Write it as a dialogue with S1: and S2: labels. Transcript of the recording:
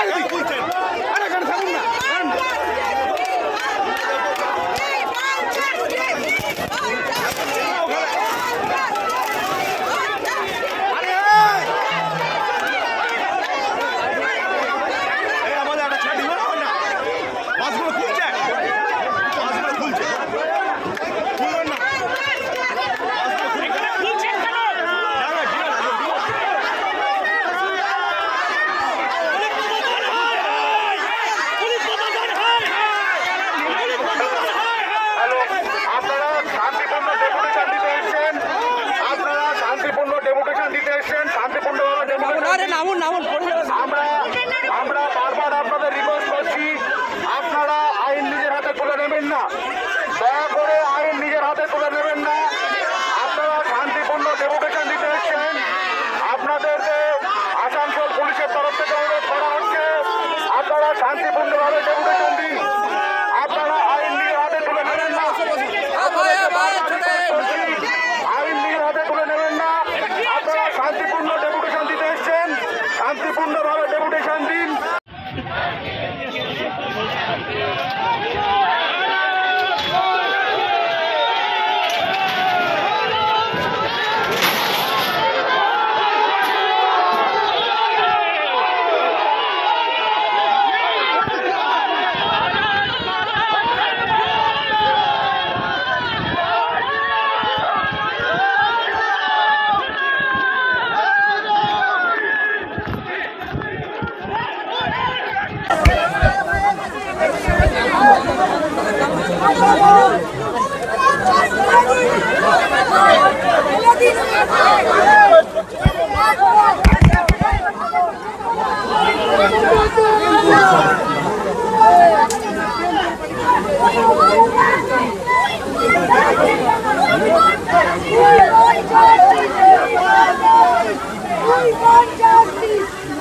S1: Saturday. নামুন নামুন
S2: আমরা আমরা বারবার আপনাদের রিকোয়েস্ট করছি, আপনারা আইন নিজের হাতে তুলে নেবেন না। দয়া করে আইন নিজের হাতে তুলে নেবেন না। আপনারা শান্তিপূর্ণ ডেমোক্রেশন দিতে এসছেন। আপনাদেরকে আসানসোল পুলিশের তরফ থেকে অনুরোধ করা হচ্ছে, আপনারা শান্তিপূর্ণভাবে ডেপুটেশন দিন আপনারা আইন নিজের হাতে তুলে নেবেন না আপনাদেরকে বারবার request করছি, আইন নিজের হাতে তুলে নেবেন না আপনারা শান্তিপূর্ণ ডেপুটেশন দিতে এসছেন শান্তিপূর্ণভাবে